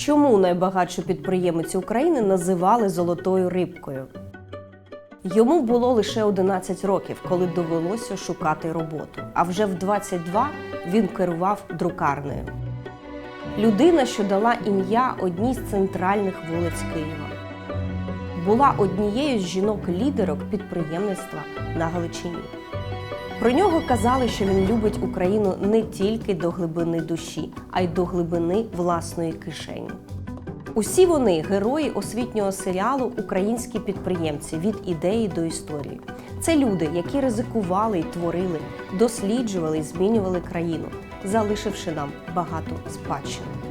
Чому найбагатшу підприємицю України називали золотою рибкою? Йому було лише 11 років, коли довелося шукати роботу. А вже в 22 він керував друкарнею. Людина, що дала ім'я одній з центральних вулиць Києва, була однією з жінок-лідерок підприємництва на Галичині. Про нього казали, що він любить Україну не тільки до глибини душі, а й до глибини власної кишені. Усі вони герої освітнього серіалу Українські підприємці від ідеї до історії. Це люди, які ризикували й творили, досліджували і змінювали країну, залишивши нам багато спадщини.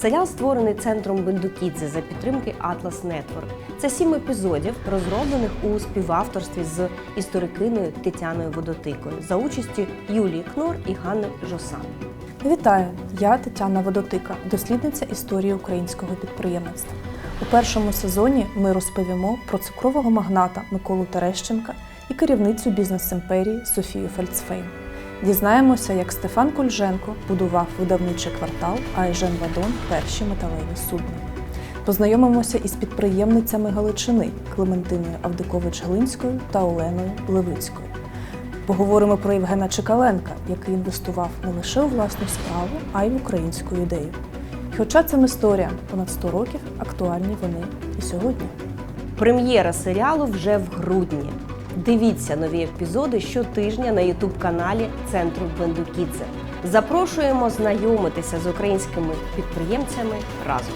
Серіал створений центром Бендукідзе за підтримки Atlas Network. Це сім епізодів, розроблених у співавторстві з історикиною Тетяною Водотикою за участі Юлії Кнор і Ганни Жосан. Вітаю! Я Тетяна Водотика, дослідниця історії українського підприємництва. У першому сезоні ми розповімо про цукрового магната Миколу Терещенка і керівницю бізнес-імперії Софію Фельдсфейн. Дізнаємося, як Стефан Кульженко будував видавничий квартал, а Ежен Вадон перші металеві судна. Познайомимося із підприємницями Галичини Клементиною Авдикович-Глинською та Оленою Левицькою. Поговоримо про Євгена Чекаленка, який інвестував не лише у власну справу, а й в українську ідею. І хоча цим історіям понад 100 років, актуальні вони і сьогодні. Прем'єра серіалу вже в грудні. Дивіться нові епізоди щотижня на ютуб-каналі Центру Бендукідзе. Запрошуємо знайомитися з українськими підприємцями разом.